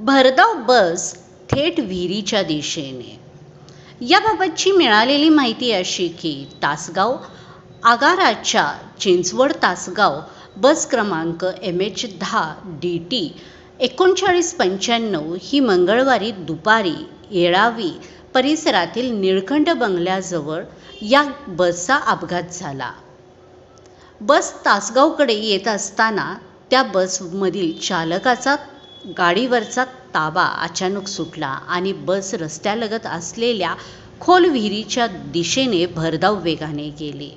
भरधाव बस थेट विहिरीच्या दिशेने. याबाबतची मिळालेली माहिती अशी की तासगाव आगाराच्या चिंचवड तासगाव बस क्रमांक एम एच दहा डी टी एकोणचाळीस पंच्याण्णव ही मंगळवारी दुपारी येळावी परिसरातील निळखंड बंगल्याजवळ या बसचा अपघात झाला. बस तासगावकडे येत असताना त्या बसमधील चालकाचा गाडीवरचा ताबा अचानक सुटला आणि बस रस्त्यालगत असलेल्या खोल विहिरीच्या दिशेने भरधाव वेगाने गेली.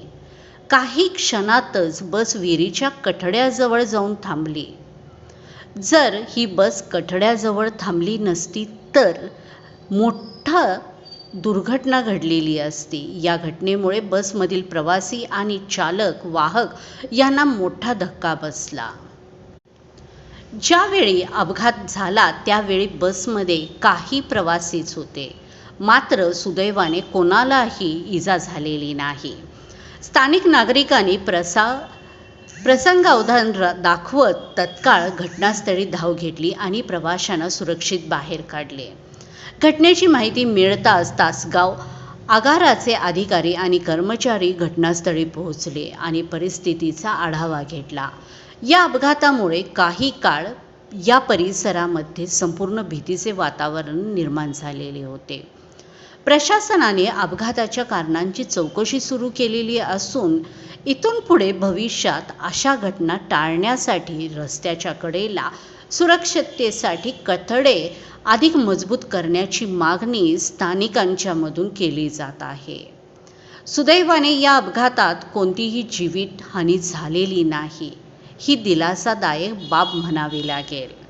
काही क्षणातच बस विहिरीच्या कठड्याजवळ जाऊन थांबली. जर ही बस कठड्याजवळ थांबली नसती तर मोठा दुर्घटना घडलेली असती. या घटनेमुळे बसमधील प्रवासी आणि चालक वाहक यांना मोठा धक्का बसला. ज्यावेळी अपघात झाला त्यावेळी बसमध्ये काही प्रवासीच होते. मात्र सुदैवाने कोणालाही इजा झालेली नाही. स्थानिक नागरिकांनी प्रसा प्रसंगावधान रा- दाखवत तत्काळ घटनास्थळी धाव घेतली आणि प्रवाशांना सुरक्षित बाहेर काढले. घटनेची माहिती मिळताच तासगाव आगाराचे अधिकारी आणि कर्मचारी घटनास्थळी पोहोचले आणि परिस्थितीचा आढावा घेतला. या अपघातामुळे काही काळ या परिसरामध्ये संपूर्ण भीतीचे वातावरण निर्माण झालेले होते. प्रशासनाने अपघाताच्या कारणांची चौकशी सुरू केलेली असून इथून पुढे भविष्यात अशा घटना टाळण्यासाठी रस्त्याच्या कडेला सुरक्षिततेसाठी कथडे अधिक मजबूत करण्याची मागणी स्थानिकांच्या मधून केली जात आहे. सुदैवाने या अपघातात कोणतीही जीवितहानी झालेली नाही. ही दिलासादायक बाब म्हणावी लागेल.